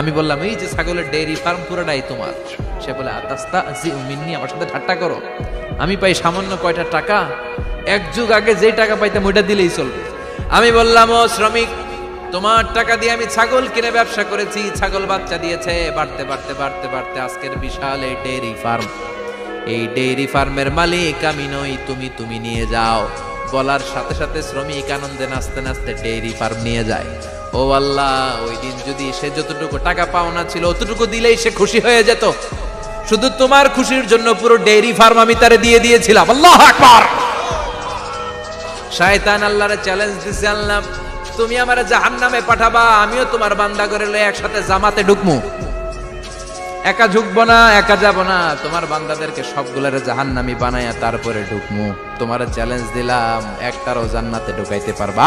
আমি বললাম, এই যে ছাগলের ডেইরি ফার্ম পুরোটাই তোমার। সে বলে আদাস্তা জি মিন্নি, আমার সাথে ঠাট্টা করো। আমি পাই সামান্য কয়টা টাকা, এক যুগ আগে যেই টাকা পাইতাম ওইটা দিলেই চলবে। আমি বললাম, ও শ্রমিক, তোমার টাকা দিয়ে আমি ছাগল কিনে ব্যবসা করেছি। ছাগল বাচ্চা দিয়েছে, বাড়তে বাড়তে বাড়তে বাড়তে আজকের বিশাল এই ডেইরি ফার্ম। এই ডেইরি ফার্মের মালিক আমি নই, তুমি তুমি নিয়ে যাও। বলার সাথে সাথে শ্রমিক আনন্দে নাচতে নাচতে ডেইরি ফার্ম নিয়ে যায়। ও আল্লাহ, ওই দিন যদি সে যতটুকু টাকা পাওনা ছিল, অতটুকু দিলেই সে খুশি হয়ে যেত। শুধু তোমার খুশির জন্য পুরো ডেইরি ফার্ম আমি তারে দিয়ে দিয়েছিলাম। আল্লাহ আকবার! শয়তান আল্লাহরে চ্যালেঞ্জ দিছে, আল্লাহ, তুমি আমার জাহান্নামে পাঠাবা, আমিও তোমার বান্দা করে লয়ে একসাথে জামাতে ঢুকমু। একা ঝুঁকবো না, একা যাব না, তোমার বান্দাদেরকে সবগুলারে জাহান্নামি বানায়া তারপরে ঢুকমু। তোমার চ্যালেঞ্জ দিলাম, একটারও জান্নাতে ঢুকাইতে পারবা?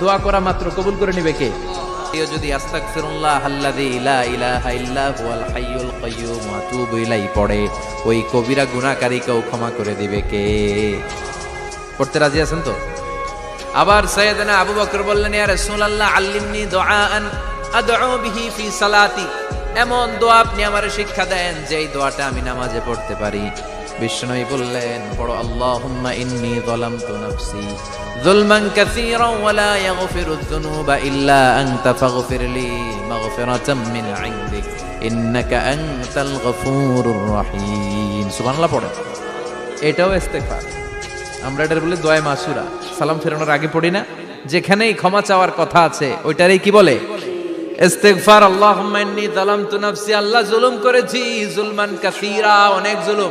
দোয়া করা মাত্র, কবুল করে নিবে কে? যদি পড়ে, ওই কবিরা ক্ষমা করে দিবে কে? পড়তে রাজি আছেন তো? আবার সৈয়দনা আবু বকর বললেন, ইয়া রাসূলুল্লাহ, আল্লিমনি দুআআন আদউ বিহি ফি সালাতি। এমন দোয়া আপনি আমারে শিক্ষা দেন, যেই দোয়াটা আমি নামাজে পড়তে পারি। বিশ্বনবী বললেন আল্লাহুম্মা ইন্নী এটাও ইস্তেগফার। আমরা এটার বলে দোয়া মাসুরা। সালাম ফেরানোর আগে পড়ি না? যেখানেই ক্ষমা চাওয়ার কথা আছে, ওইটারই কি বলে? ইস্তেগফার, আল্লাহুম্মা ইন্নী যালামতু আল্লাহ জুলুম করেছি, জুলমান কাসীরা, অনেক জুলুম।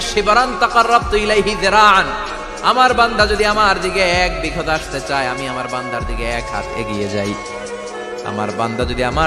শিবরান ইলাইহি আমার বান্দা যদি আমার দিকে এক বিঘত আসতে চায়, আমি আমার বান্দার দিকে এক হাত এগিয়ে যাই। আমার বান্দা যদি আমার